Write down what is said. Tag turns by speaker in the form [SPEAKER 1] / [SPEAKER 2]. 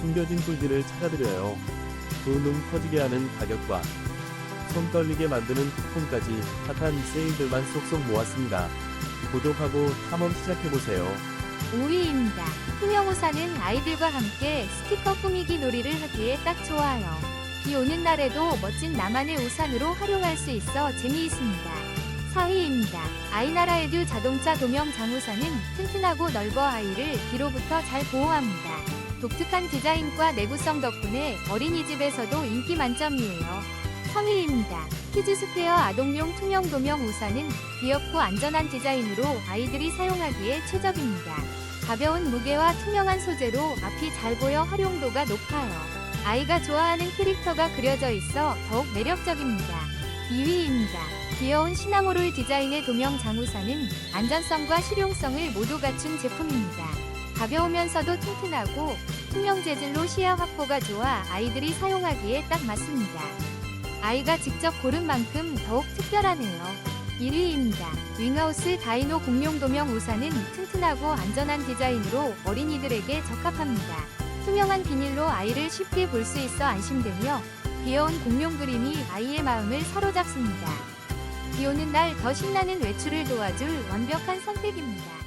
[SPEAKER 1] 숨겨진 꿀들을 찾아드려요. 두눈 커지게 하는 가격과 손 떨리게 만드는 쿠폰까지 핫한 세일들만 쏙쏙 모았습니다. 구독하고 탐험 시작해보세요.
[SPEAKER 2] 5위입니다. 투명우산은 아이들과 함께 스티커 꾸미기 놀이를 하기에 딱 좋아요. 비 오는 날에도 멋진 나만의 우산으로 활용할 수 있어 재미있습니다. 4위입니다. 아이나라 에듀 자동차 도명 장우산은 튼튼하고 넓어 아이를 비로부터 잘 보호합니다. 독특한 디자인과 내구성 덕분에 어린이집에서도 인기 만점이에요. 3위입니다. 키즈스페어 아동용 투명 도명 우산은 귀엽고 안전한 디자인으로 아이들이 사용하기에 최적입니다. 가벼운 무게와 투명한 소재로 앞이 잘 보여 활용도가 높아요. 아이가 좋아하는 캐릭터가 그려져 있어 더욱 매력적입니다. 2위입니다. 귀여운 시나모롤 디자인의 도명 장우산은 안전성과 실용성을 모두 갖춘 제품입니다. 가벼우면서도 튼튼하고 투명 재질로 시야 확보가 좋아 아이들이 사용하기에 딱 맞습니다. 아이가 직접 고른 만큼 더욱 특별하네요. 1위입니다. 윙하우스 다이노 공룡 도명 우산은 튼튼하고 안전한 디자인으로 어린이들에게 적합합니다. 투명한 비닐로 아이를 쉽게 볼 수 있어 안심되며 귀여운 공룡 그림이 아이의 마음을 사로잡습니다. 비 오는 날 더 신나는 외출을 도와줄 완벽한 선택입니다.